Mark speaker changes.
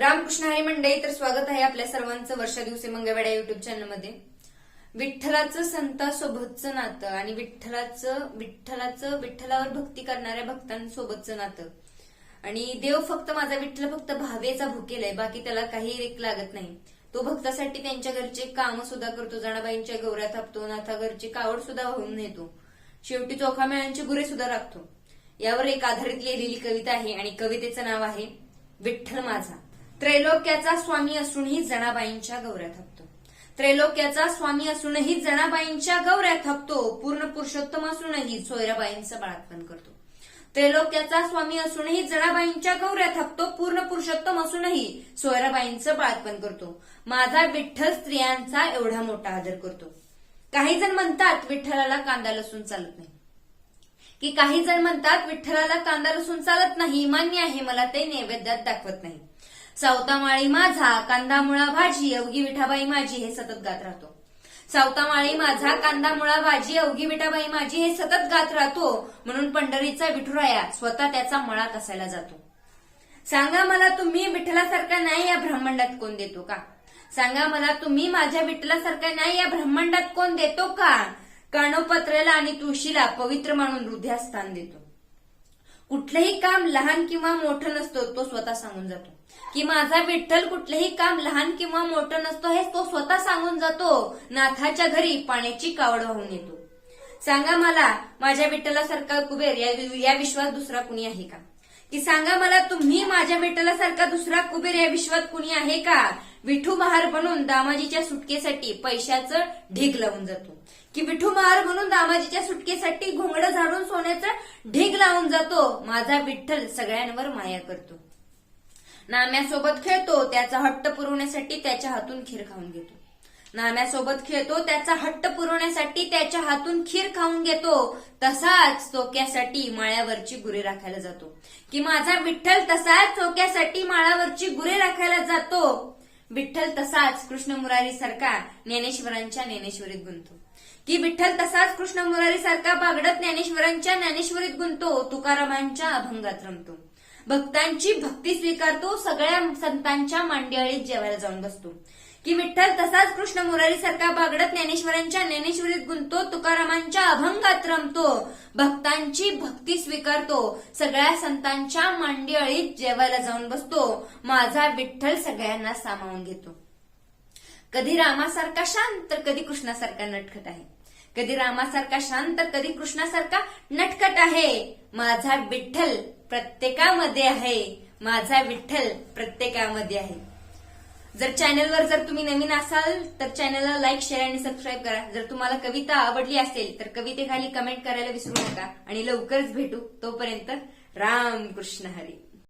Speaker 1: रामकृष्ण हरी मंडई तर स्वागत आहे आपल्या सर्वांचं वर्षा दिवशी मंगळवेडा युट्यूब चॅनलमध्ये विठ्ठलाचं संतासोबतचं नातं आणि विठ्ठलाचं विठ्ठलाचं विठ्ठलावर भक्ती करणाऱ्या भक्तांसोबतचं नातं. आणि देव फक्त माझा विठ्ठल फक्त भावेचा भुकेलाय बाकी त्याला काही रेक लागत नाही. तो भक्तासाठी त्यांच्या घरचे काम सुद्धा करतो जणाबाईंच्या गौऱ्या थापतो नाथा घरची कावड सुद्धा वाहून नेतो. शेवटी चोखामेळांची गुरे सुद्धा राखतो. यावर एक आधारित लिहिलेली कविता आहे आणि कवितेचं नाव आहे विठ्ठल माझा. त्रैलोक्याचा स्वामी असूनही जणाबाईंच्या गौऱ्या थपतो त्रैलोक्याचा स्वामी असूनही जणाबाईंच्या गौऱ्या थपतो पूर्ण पुरुषोत्तम असूनही सोयराबाईंचं बाळातपण करतो. त्रैलोक्याचा स्वामी असूनही जणाबाईंच्या गौऱ्या थपतो पूर्ण पुरुषोत्तम असूनही सोयराबाईंचं बाळातपण करतो. माझा विठ्ठल स्त्रियांचा एवढा मोठा आदर करतो. काही जण म्हणतात विठ्ठलाला कांदा लसून चालत नाही. की काही जण म्हणतात विठ्ठलाला कांदा लसून चालत नाही. मान्य आहे मला ते नैवेद्यात दाखवत नाही. सावतामाळी माझा कांदा मुळा भाजी अवघी विठाबाई माझी हे सतत गात राहतो. सावतामाळी माझा कांदा मुळा भाजी अवघी विठाबाई माझी हे सतत गात राहतो. म्हणून पंढरीचा विठुराया स्वतः त्याचा मळात असायला जातो. सांगा मला तुम्ही विठ्ठलासारखा नाही या ब्रह्मांडात कोण देतो का? सांगा मला तुम्ही माझ्या विठ्ठलासारखा नाही या ब्रह्मांडात कोण देतो का? कानोपत्रेला आणि तुळशीला पवित्र मानून हृदयात स्थान देतो. कुठलंही काम लहान किंवा मोठं नसतो तो स्वतः सांगून जातो. की माझा विठ्ठल कुठलंही काम लहान किंवा मोठं नसतो हे तो स्वतः सांगून जातो. नाथाच्या घरी पाण्याची कावड वाहून येतो. सांगा मला माझ्या विठ्ठलासारखा कुबेर या या विश्वात दुसरा कुणी आहे का? की सांगा मला तुम्ही माझ्या विठ्ठलासारखा दुसरा कुबेर या विश्वात कुणी आहे का? विठू महार बनून दामाजीच्या सुटकेसाठी पैशाचं ढीग लावून जातो. की विठू महार म्हणून दामाजीच्या सुटकेसाठी घोंगड झाडून सोन्याचा ढीग लावून जातो. माझा विठ्ठल सगळ्यांवर माया करतो. नाम्यासोबत खेळतो त्याचा हट्ट पुरवण्यासाठी त्याच्या हातून खीर खाऊन घेतो. नाम्यासोबत खेळतो त्याचा हट्ट पुरवण्यासाठी त्याच्या हातून खीर खाऊन घेतो. तसाच चोक्यासाठी माळ्यावरची गुरे राखायला जातो. की माझा विठ्ठल तसाच चोक्यासाठी माळावरची गुरे राखायला जातो. विठ्ठल तसाच कृष्ण मुरारी सारखा ज्ञानेश्वरांच्या ज्ञानेश्वरीत गुंतो की विठ्ठल तसाच कृष्ण मुरारी सारखा बागडत ज्ञानेश्वरांच्या ज्ञानेश्वरीत गुंतो तुकारामांच्या अभंगात रमतो. भक्तांची भक्ती स्वीकारतो सगळ्या संतांच्या मांडियाळीत जेवायला जाऊन बसतो. की विठ्ठल तसाच कृष्ण मुरारी सारखा बागडत ज्ञानेश्वरांच्या ज्ञानेश्वरीत गुंतो तुकारामांच्या अभंगात रमतो. भक्तांची भक्ती स्वीकारतो. सगळ्या संतांच्या मांडियाळीत जेवायला जाऊन बसतो. माझा विठ्ठल सगळ्यांना सामावून घेतो. कधी रामासारखा शांत तर कधी कृष्णासारखा नटखट आहे. कधी रामासारखा शांत तर कधी कृष्णासारखा नटखट आहे. माझा विठ्ठल प्रत्येकामध्ये आहे. माझा विठ्ठल प्रत्येकामध्ये आहे. जर चॅनलवर जर तुम्ही नवीन असाल तर चॅनलला लाईक शेअर आणि सबस्क्राईब करा. जर तुम्हाला कविता आवडली असेल तर कवितेखाली कमेंट करायला विसरू नका. आणि लवकरच भेटू तोपर्यंत राम कृष्ण हरी.